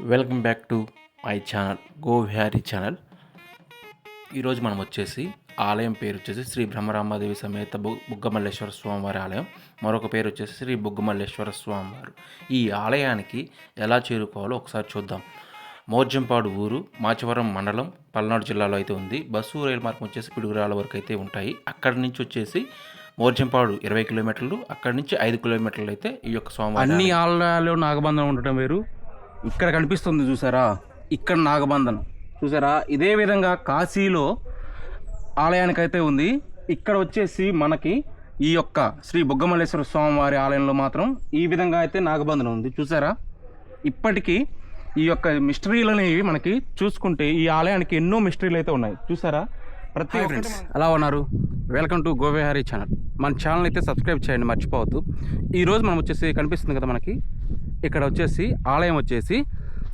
Welcome back to my channel go Vihari channel. ఈరోజు మనం వచ్చేసి ఆలయం పేరు వచ్చేసి శ్రీ బ్రహ్మరాంబాదేవి సమేత బు బుగ్గమల్లేశ్వర స్వామివారి ఆలయం. మరొక పేరు వచ్చేసి శ్రీ బుగ్గమల్లేశ్వర స్వామివారు. ఈ ఆలయానికి ఎలా చేరుకోవాలో ఒకసారి చూద్దాం. మోర్జంపాడు ఊరు మాచవరం మండలం పల్నాడు జిల్లాలో అయితే ఉంది. బస్సు రైలు మార్గం వచ్చేసి పిడుగురాల వరకు అయితే ఉంటాయి. అక్కడి నుంచి వచ్చేసి మోర్జంపాడు ఇరవై కిలోమీటర్లు అక్కడి నుంచి ఐదు కిలోమీటర్లు అయితే ఈ యొక్క స్వామివారి అన్ని ఆలయం. ఆలయాలు నాగబంధనం ఉండటం వేరు. ఇక్కడ కనిపిస్తుంది చూసారా? ఇక్కడ నాగబంధనం. చూసారా? ఇదే విధంగా కాశీలో ఆలయానికైతే ఉంది. ఇక్కడ వచ్చేసి మనకి ఈ యొక్క శ్రీ బుగ్గమల్లేశ్వర స్వామి వారి ఆలయంలో మాత్రం ఈ విధంగా అయితే నాగబంధనం ఉంది. చూసారా? ఇప్పటికీ ఈ యొక్క మిస్టరీలు అనేవి మనకి చూసుకుంటే ఈ ఆలయానికి ఎన్నో మిస్టరీలు అయితే ఉన్నాయి. చూసారా? ప్రతి ఫ్రెండ్స్ ఎలా ఉన్నారు? వెల్కమ్ టు గోవేహారీ ఛానల్ మన ఛానల్ అయితే సబ్స్క్రైబ్ చేయండి మర్చిపోవద్దు. ఈరోజు మనం వచ్చేసి కనిపిస్తుంది కదా మనకి ఇక్కడ వచ్చేసి ఆలయం వచ్చేసి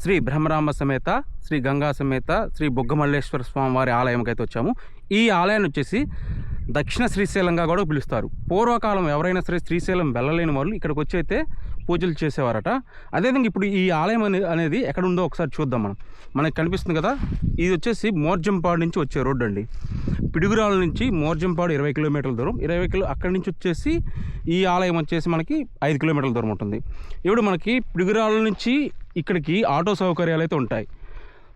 శ్రీ బ్రహ్మరామ సమేత శ్రీ గంగా సమేత శ్రీ బొగ్గమల్లేశ్వర స్వామి వారి ఆలయంకి అయితే వచ్చాము. ఈ ఆలయాన్ని వచ్చేసి దక్షిణ శ్రీశైలంగా కూడా పిలుస్తారు. పూర్వకాలం ఎవరైనా సరే శ్రీశైలం వెళ్ళలేని వాళ్ళు ఇక్కడికి వచ్చి అయితే పూజలు చేసేవారట. అదేవిధంగా ఇప్పుడు ఈ ఆలయం అనే అనేది ఎక్కడ ఉందో ఒకసారి చూద్దాం మనం. మనకి కనిపిస్తుంది కదా ఇది వచ్చేసి మోర్జంపాడు నుంచి వచ్చే రోడ్డు అండి. పిడుగురాల నుంచి మోర్జంపాడు ఇరవై కిలోమీటర్ల దూరం. ఇరవై కిలో అక్కడి నుంచి వచ్చేసి ఈ ఆలయం వచ్చేసి మనకి ఐదు కిలోమీటర్ల దూరం ఉంటుంది. ఇప్పుడు మనకి పిడుగురాల నుంచి ఇక్కడికి ఆటో సౌకర్యాలు అయితే ఉంటాయి.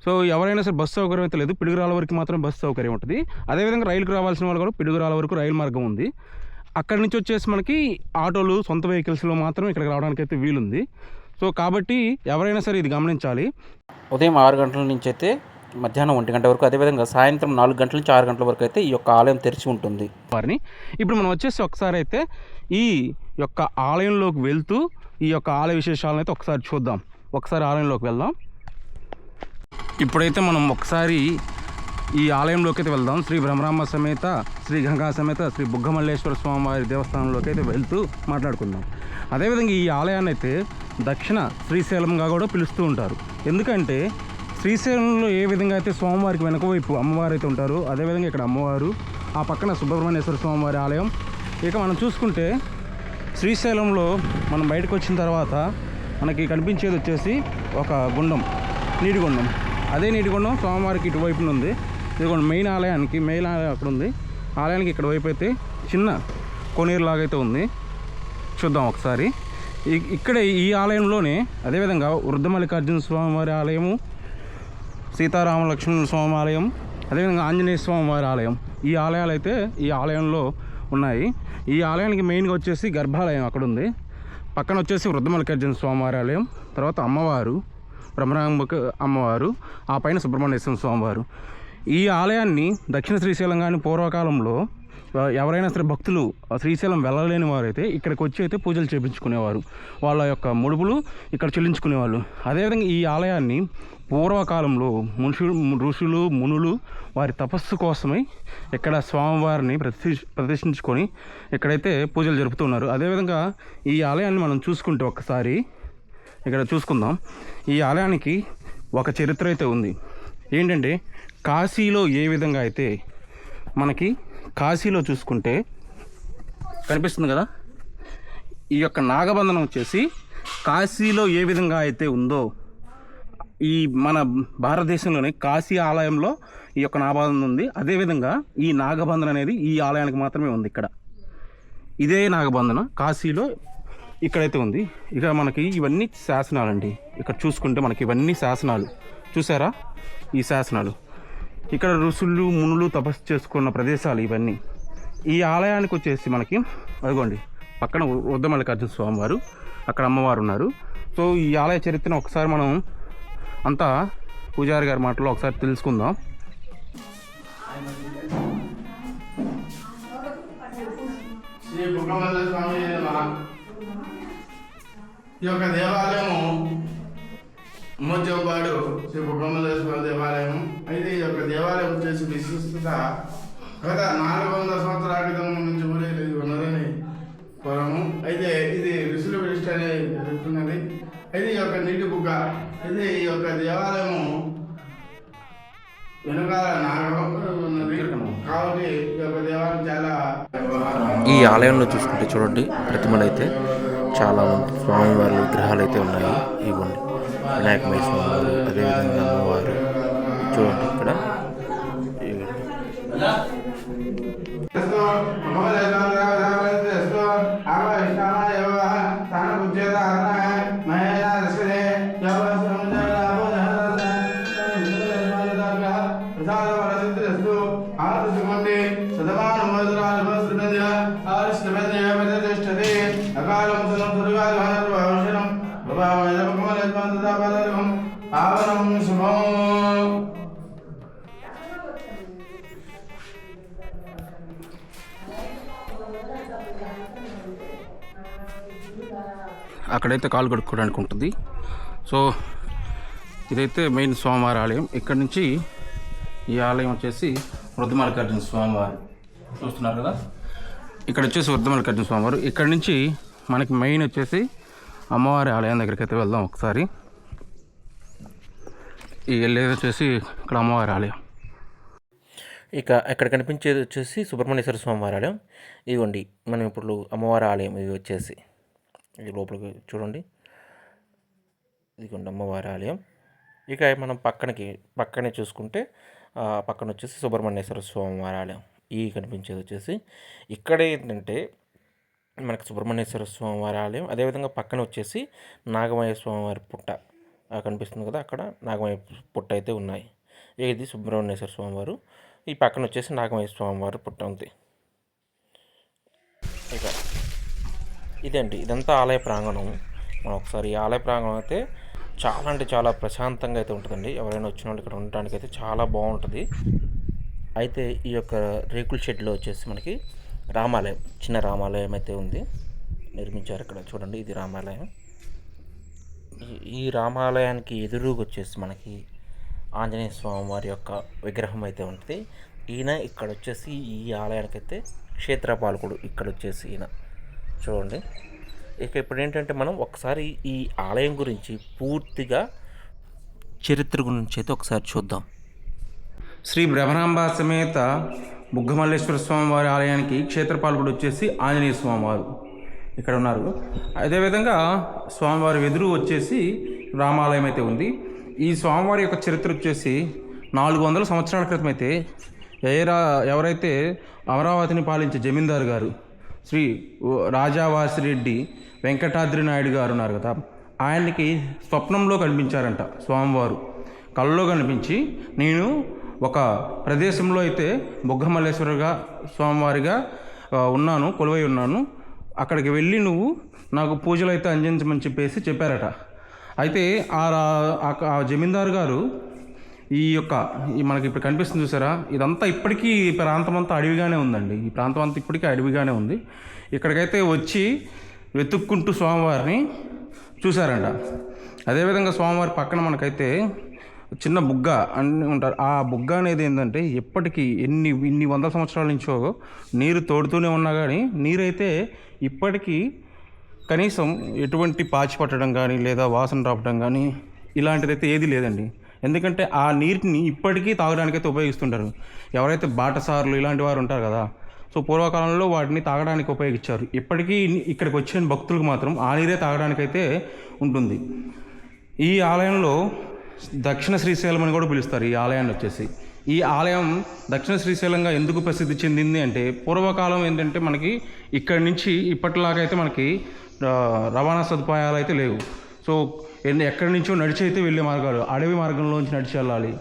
సో ఎవరైనా సరే బస్సు సౌకర్యం అయితే లేదు. పిడుగురాల వరకు మాత్రం బస్సు సౌకర్యం ఉంటుంది. అదేవిధంగా రైలుకు రావాల్సిన వాళ్ళు కూడా పిడుగురాల వరకు రైలు మార్గం ఉంది. అక్కడి నుంచి వచ్చేసి మనకి ఆటోలు సొంత వెహికల్స్లో మాత్రం ఇక్కడికి రావడానికి అయితే వీలుంది. సో కాబట్టి ఎవరైనా సరే ఇది గమనించాలి. ఉదయం ఆరు గంటల నుంచి అయితే మధ్యాహ్నం ఒంటి గంట వరకు అదేవిధంగా సాయంత్రం నాలుగు గంటల నుంచి ఆరు గంటల వరకు అయితే ఈ యొక్క ఆలయం తెరిచి ఉంటుంది. వారిని ఇప్పుడు మనం వచ్చేసి ఒకసారి అయితే ఈ యొక్క ఆలయంలోకి వెళ్తూ ఈ యొక్క ఆలయ విశేషాలను అయితే ఒకసారి చూద్దాం. ఒకసారి ఆలయంలోకి వెళ్దాం. ఇప్పుడైతే మనం ఒకసారి ఈ ఆలయంలోకి అయితే వెళ్దాం. శ్రీ బ్రహ్మరామ సమేత శ్రీ గంగా సమేత శ్రీ బుగ్గమల్లేశ్వర స్వామి వారి దేవస్థానంలోకి అయితే వెళ్తూ మాట్లాడుకుందాం. అదేవిధంగా ఈ ఆలయాన్ని అయితే దక్షిణ శ్రీశైలంగా కూడా పిలుస్తూ ఉంటారు. ఎందుకంటే శ్రీశైలంలో ఏ విధంగా అయితే స్వామివారికి వెనక వైపు అమ్మవారు అయితే ఉంటారు అదేవిధంగా ఇక్కడ అమ్మవారు ఆ పక్కన సుబ్రహ్మణ్యేశ్వర స్వామివారి ఆలయం. ఇక మనం చూసుకుంటే శ్రీశైలంలో మనం బయటకు వచ్చిన తర్వాత మనకి కనిపించేది వచ్చేసి ఒక గుండం నీటిగుండం అదే నీటిగుండం స్వామివారికి ఇటువైపున ఉంది ఇదిగోండి మెయిన్ ఆలయానికి మెయిన్ ఆలయం అక్కడ ఉంది ఆలయానికి ఇక్కడ వైపు అయితే చిన్న కొనీరులాగైతే ఉంది. చూద్దాం ఒకసారి. ఇక్కడ ఈ ఆలయంలోనే అదేవిధంగా వృద్ధ మల్లికార్జున స్వామి వారి ఆలయము సీతారామ లక్ష్మణ స్వామి ఆలయం అదేవిధంగా ఆంజనేయ స్వామి వారి ఆలయం ఈ ఆలయాలు అయితే ఈ ఆలయంలో ఉన్నాయి. ఈ ఆలయానికి మెయిన్గా వచ్చేసి గర్భాలయం అక్కడ ఉంది పక్కన వచ్చేసి వృద్ధ మల్లికార్జున స్వామి వారి ఆలయం తర్వాత అమ్మవారు బ్రహ్మరాంబక అమ్మవారు ఆ పైన సుబ్రహ్మణ్యేశ్వర స్వామివారు. ఈ ఆలయాన్ని దక్షిణ శ్రీశైలం కానీ పూర్వకాలంలో ఎవరైనా సరే భక్తులు శ్రీశైలం వెళ్ళలేని వారైతే ఇక్కడికి వచ్చి అయితే పూజలు చేయించుకునేవారు వాళ్ళ యొక్క ముడుపులు ఇక్కడ చెల్లించుకునేవాళ్ళు. అదేవిధంగా ఈ ఆలయాన్ని పూర్వకాలంలో మనుషులు ఋషులు మునులు వారి తపస్సు కోసమై ఇక్కడ స్వామివారిని ప్రతి ప్రదర్శించుకొని ఇక్కడైతే పూజలు జరుపుతున్నారు. అదేవిధంగా ఈ ఆలయాన్ని మనం చూసుకుంటే ఒకసారి ఇక్కడ చూసుకుందాం. ఈ ఆలయానికి ఒక చరిత్ర అయితే ఉంది. ఏంటంటే కాశీలో ఏ విధంగా అయితే మనకి కాశీలో చూసుకుంటే కనిపిస్తుంది కదా? ఈ యొక్క నాగబంధనం వచ్చేసి కాశీలో ఏ విధంగా అయితే ఉందో ఈ మన భారతదేశంలోని కాశీ ఆలయంలో ఈ యొక్క నాగబంధనం ఉంది. అదేవిధంగా ఈ నాగబంధన అనేది ఈ ఆలయానికి మాత్రమే ఉంది ఇక్కడ. ఇదే నాగబంధన కాశీలో ఇక్కడైతే ఉంది. ఇక మనకి ఇవన్నీ శాసనాలండి. ఇక్కడ చూసుకుంటే మనకి ఇవన్నీ శాసనాలు. చూసారా? ఈ శాసనాలు. ఇక్కడ ఋషులు మునులు తపస్సు చేసుకున్న ప్రదేశాలు ఇవన్నీ. ఈ ఆలయానికి వచ్చేసి మనకి అదిగోండి పక్కన వృద్ధ స్వామివారు స్వామి వారు అక్కడ అమ్మవారు ఉన్నారు. సో ఈ ఆలయ చరిత్రను ఒకసారి మనం అంతా పూజారి గారి మాటలో ఒకసారి తెలుసుకుందాం. శ్రీ స్వామి ఈ యొక్క దేవాలయము మోజోబాడు శ్రీ బుగ్గమల్ల దేవాలయం. అయితే ఈ యొక్క దేవాలయం వచ్చేసి విశిష్టత గత నాలుగు వందల సంవత్సరాల క్రితం నుంచి ఊరేది ఉన్నదని పొలము అయితే ఇది ఋషుల విష్ట అని చెప్తున్నది. అయితే ఈ యొక్క నీటి బుగ్గ అయితే ఈ యొక్క దేవాలయము వెనుకాల నాగం ఉన్నది. కాబట్టి ఈ యొక్క దేవాలయం చాలా ఈ ఆలయంలో చూసుకుంటే చూడండి ప్రతిమలు అయితే చాలా స్వామివారి విగ్రహాలు అయితే ఉన్నాయి. ఇవ్వండి. వినాయకమయ స్వామివారు అదేవిధంగా అమ్మవారు చూడండి ఇక్కడ. అక్కడైతే కాలు కడుక్కోవడానికి ఉంటుంది. సో ఇదైతే మెయిన్ స్వామివారి ఆలయం. ఇక్కడ నుంచి ఈ ఆలయం వచ్చేసి వృద్ధమల్లికార్జున స్వామివారు. చూస్తున్నారు కదా? ఇక్కడ వచ్చేసి వృద్ధమల్లికార్జున స్వామివారు. ఇక్కడ నుంచి మనకి మెయిన్ వచ్చేసి అమ్మవారి ఆలయం దగ్గరికి అయితే వెళ్దాం ఒకసారి. ఈ వెళ్ళేది వచ్చేసి ఇక్కడ అమ్మవారి ఆలయం. ఇక ఇక్కడ కనిపించేది వచ్చేసి సుబ్రహ్మణ్యేశ్వర స్వామి వారి ఆలయం. ఇదిగోండి మనం ఇప్పుడు అమ్మవారి ఆలయం ఇది వచ్చేసి. ఇది లోపలికి చూడండి. ఇదిగోండి అమ్మవారి ఆలయం. ఇక మనం పక్కనకి పక్కనే చూసుకుంటే పక్కన వచ్చేసి సుబ్రహ్మణ్యేశ్వర స్వామి వారి ఆలయం. ఈ కనిపించేది వచ్చేసి. ఇక్కడ ఏంటంటే మనకి సుబ్రహ్మణ్యేశ్వర స్వామి వారి ఆలయం. అదేవిధంగా పక్కన వచ్చేసి నాగమయ్య స్వామి వారి పుట్ట. కనిపిస్తుంది కదా అక్కడ. నాగమయ్య పుట్ట అయితే ఉన్నాయి. ఇది సుబ్రహ్మణ్యేశ్వర స్వామివారు ఈ పక్కన వచ్చేసి నాగమయ్య స్వామి వారి పుట్ట ఉంది ఇక ఇదండి ఇదంతా ఆలయ ప్రాంగణం. మనం ఒకసారి ఈ ఆలయ ప్రాంగణం అయితే చాలా అంటే చాలా ప్రశాంతంగా అయితే ఉంటుందండి. ఎవరైనా వచ్చిన వాళ్ళు ఇక్కడ ఉండడానికి అయితే చాలా బాగుంటుంది. అయితే ఈ యొక్క రేకుల షెడ్లో వచ్చేసి మనకి రామాలయం చిన్న రామాలయం అయితే ఉంది. నిర్మించారు ఇక్కడ చూడండి ఇది రామాలయం. ఈ- ఈ రామాలయానికి ఎదురుగా వచ్చేసి మనకి ఆంజనేయ స్వామి వారి యొక్క విగ్రహం అయితే ఉంటుంది. ఈయన ఇక్కడ వచ్చేసి ఈ ఆలయానికి అయితే క్షేత్రపాలకుడు ఇక్కడ వచ్చేసి ఈయన. చూడండి. ఇక ఇప్పుడు ఏంటంటే మనం ఒకసారి ఈ ఆలయం గురించి పూర్తిగా చరిత్ర గురించి అయితే ఒకసారి చూద్దాం. శ్రీ భ్రమరాంబ సమేత బుగ్గమల్లేశ్వర స్వామి వారి ఆలయానికి క్షేత్రపాలకుడు వచ్చేసి ఆంజనేయ స్వామివారు ఇక్కడ ఉన్నారు అదేవిధంగా స్వామివారి ఎదురు వచ్చేసి రామాలయం అయితే ఉంది. ఈ స్వామివారి యొక్క చరిత్ర వచ్చేసి నాలుగు వందల సంవత్సరాల క్రితం అయితే ఎయరా ఎవరైతే అమరావతిని పాలించే జమీందారు గారు శ్రీ రాజావాసిరెడ్డి వెంకటాద్రి నాయుడు గారు ఉన్నారు కదా ఆయనకి స్వప్నంలో కనిపించారంట స్వామివారు. కళ్ళలో కనిపించి నేను ఒక ప్రదేశంలో అయితే బుగ్గమల్లేశ్వరుగా స్వామివారిగా ఉన్నాను కొలువై ఉన్నాను. అక్కడికి వెళ్ళి నువ్వు నాకు పూజలు అయితే అందించమని చెప్పేసి చెప్పారట. అయితే ఆ రా- ఆ- జమీందారు గారు ఈ యొక్క ఈ మనకి ఇప్పుడు కనిపిస్తుంది చూసారా? ఇదంతా ఇప్పటికీ ఈ ప్రాంతం అంతా అడవిగానే ఉందండి. ఈ ప్రాంతం అంతా ఇప్పటికీ అడవిగానే ఉంది. ఇక్కడికైతే వచ్చి వెతుక్కుంటూ స్వామివారిని చూశారంట. అదేవిధంగా స్వామివారి పక్కన మనకైతే చిన్న బుగ్గ అన్ని ఉంటారు. ఆ బుగ్గ అనేది ఏంటంటే ఎప్పటికీ ఎన్ని ఇన్ని వందల సంవత్సరాల నుంచో నీరు తోడుతూనే ఉన్నా కానీ నీరైతే ఇప్పటికీ కనీసం ఎటువంటి పాచి పట్టడం కానీ లేదా వాసన రావడం కానీ ఇలాంటిదైతే ఏది లేదండి. ఎందుకంటే ఆ నీటిని ఇప్పటికీ తాగడానికైతే ఉపయోగిస్తుంటారు. ఎవరైతే బాటసార్లు ఇలాంటి వారు ఉంటారు కదా సో పూర్వకాలంలో వాటిని తాగడానికి ఉపయోగించారు. ఇప్పటికీ ఇక్కడికి వచ్చిన భక్తులకు మాత్రం ఆ నీరే తాగడానికైతే ఉంటుంది. ఈ ఆలయంలో దక్షిణ శ్రీశైలం అని కూడా పిలుస్తారు. ఈ ఆలయాన్ని వచ్చేసి. ఈ ఆలయం దక్షిణ శ్రీశైలంగా ఎందుకు ప్రసిద్ధి చెందింది అంటే పూర్వకాలం ఏంటంటే మనకి ఇక్కడి నుంచి ఇప్పటిలాగైతే మనకి రవాణా సదుపాయాలు అయితే లేవు. సో ఎన్ని- ఎక్కడి నుంచో నడిచి అయితే వెళ్ళే మార్గాలు అడవి మార్గంలోంచి నడిచి వెళ్ళాలి.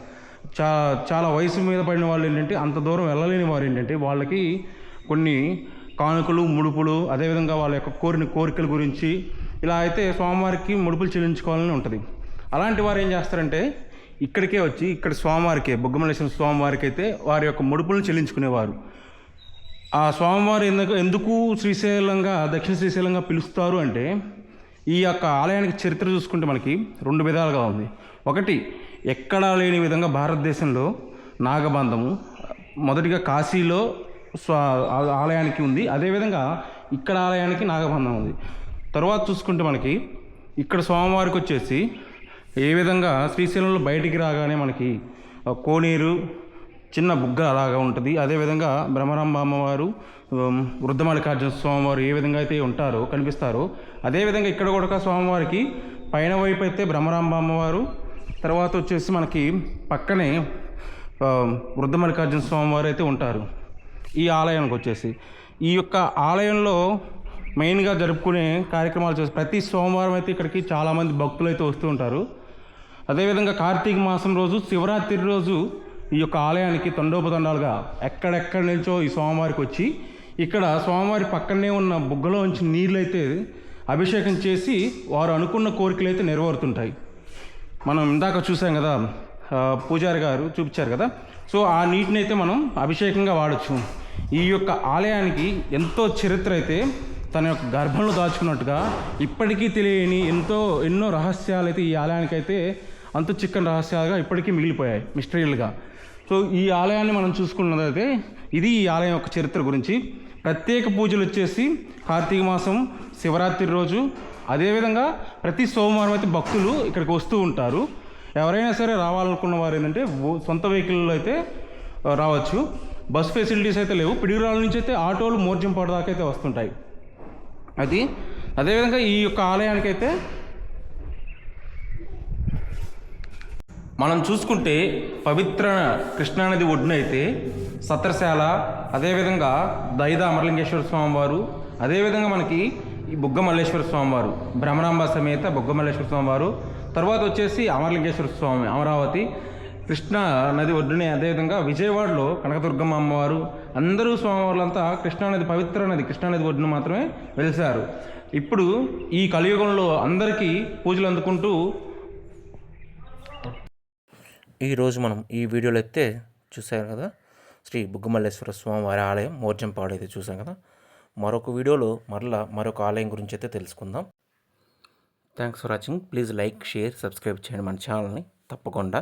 చా చాలా వయసు మీద పడిన వాళ్ళు ఏంటంటే అంత దూరం వెళ్ళలేని వారు ఏంటంటే వాళ్ళకి కొన్ని కానుకలు ముడుపులు అదేవిధంగా వాళ్ళ యొక్క కోరిన కోరికల గురించి ఇలా అయితే స్వామివారికి ముడుపులు చెల్లించుకోవాలని ఉంటుంది. అలాంటి వారు ఏం చేస్తారంటే ఇక్కడికే వచ్చి ఇక్కడ స్వామివారికే బొగ్గమల్లేశ్వర స్వామివారికి అయితే వారి యొక్క ముడుపులను చెల్లించుకునేవారు. ఆ స్వామివారు ఎందుకు ఎందుకు శ్రీశైలంగా దక్షిణ శ్రీశైలంగా పిలుస్తారు అంటే ఈ యొక్క ఆలయానికి చరిత్ర చూసుకుంటే మనకి రెండు విధాలుగా ఉంది. ఒకటి ఎక్కడా లేని విధంగా భారతదేశంలో నాగబంధము మొదటిగా కాశీలో స్వా ఆలయానికి ఉంది. అదేవిధంగా ఇక్కడ ఆలయానికి నాగబంధం ఉంది. తర్వాత చూసుకుంటే మనకి ఇక్కడ స్వామివారికి వచ్చేసి ఏ విధంగా శ్రీశైలంలో బయటికి రాగానే మనకి కోనేరు చిన్న బుగ్గ అలాగా ఉంటుంది. అదేవిధంగా బ్రహ్మరాంబ అమ్మవారు వృద్ధమల్లికార్జున స్వామివారు ఏ విధంగా అయితే ఉంటారో కనిపిస్తారో అదేవిధంగా ఇక్కడ కూడా స్వామివారికి పైన వైపు అయితే బ్రహ్మరాంబ అమ్మవారు తర్వాత వచ్చేసి మనకి పక్కనే వృద్ధమల్లికార్జున స్వామివారు అయితే ఉంటారు. ఈ ఆలయానికి వచ్చేసి. ఈ యొక్క ఆలయంలో మెయిన్గా జరుపుకునే కార్యక్రమాలు చేసి ప్రతి సోమవారం అయితే ఇక్కడికి చాలామంది భక్తులు అయితే వస్తూ ఉంటారు. అదేవిధంగా కార్తీక మాసం రోజు శివరాత్రి రోజు ఈ యొక్క ఆలయానికి తండోపతండాలుగా ఎక్కడెక్కడ నుంచో ఈ స్వామివారికి వచ్చి ఇక్కడ స్వామివారి పక్కనే ఉన్న బుగ్గలో ఉంచి నీళ్ళు అయితే అభిషేకం చేసి వారు అనుకున్న కోరికలు అయితే నెరవేరుతుంటాయి. మనం ఇందాక చూసాం కదా పూజారి గారు చూపించారు కదా. సో ఆ నీటిని అయితే మనం అభిషేకంగా వాడచ్చు. ఈ యొక్క ఆలయానికి ఎంతో చరిత్ర అయితే తన యొక్క గర్భంలో దాచుకున్నట్టుగా ఇప్పటికీ తెలియని ఎంతో ఎన్నో రహస్యాలు అయితే ఈ ఆలయానికి అయితే అంతు చిక్కని రహస్యాలుగా ఇప్పటికీ మిగిలిపోయాయి మిస్టరీలుగా. సో ఈ ఆలయాన్ని మనం చూసుకున్నదైతే ఇది ఈ ఆలయం యొక్క చరిత్ర గురించి. ప్రత్యేక పూజలు వచ్చేసి కార్తీక మాసం శివరాత్రి రోజు. అదేవిధంగా ప్రతి సోమవారం అయితే భక్తులు ఇక్కడికి వస్తూ ఉంటారు. ఎవరైనా సరే రావాలనుకున్న వారు ఏంటంటే సొంత వెహికల్లో అయితే రావచ్చు. బస్ ఫెసిలిటీస్ అయితే లేవు. పిడిగురాల నుంచి అయితే ఆటోలు మోర్జంపాడు దాకా అయితే వస్తుంటాయి. అది అదేవిధంగా ఈ యొక్క ఆలయానికైతే మనం చూసుకుంటే పవిత్ర కృష్ణానది ఒడ్డున అయితే సత్రశాల అదేవిధంగా దైదా అమరలింగేశ్వర స్వామి వారు అదేవిధంగా మనకి ఈ బుగ్గమల్లేశ్వర స్వామి వారు భ్రమరాంబ సమేత బుగ్గమల్లేశ్వర స్వామి వారు తర్వాత వచ్చేసి అమరలింగేశ్వర స్వామి అమరావతి కృష్ణా నది ఒడ్డునే అదేవిధంగా విజయవాడలో కనకదుర్గమ్మ అమ్మవారు అందరూ స్వామివారులంతా కృష్ణానది పవిత్ర నది కృష్ణానది ఒడ్డున మాత్రమే వెలిశారు. ఇప్పుడు ఈ కలియుగంలో అందరికీ పూజలు అందుకుంటూ ఈరోజు మనం ఈ వీడియోలో అయితే చూసారు కదా శ్రీ బుగ్గమల్లేశ్వర స్వామి వారి ఆలయం మోర్జంపాడు అయితే చూసాం కదా. మరొక వీడియోలో మరలా మరొక ఆలయం గురించి అయితే తెలుసుకుందాం. Thanks for watching please like share subscribe చేయండి మన ఛానల్ని. తప్పకుండా.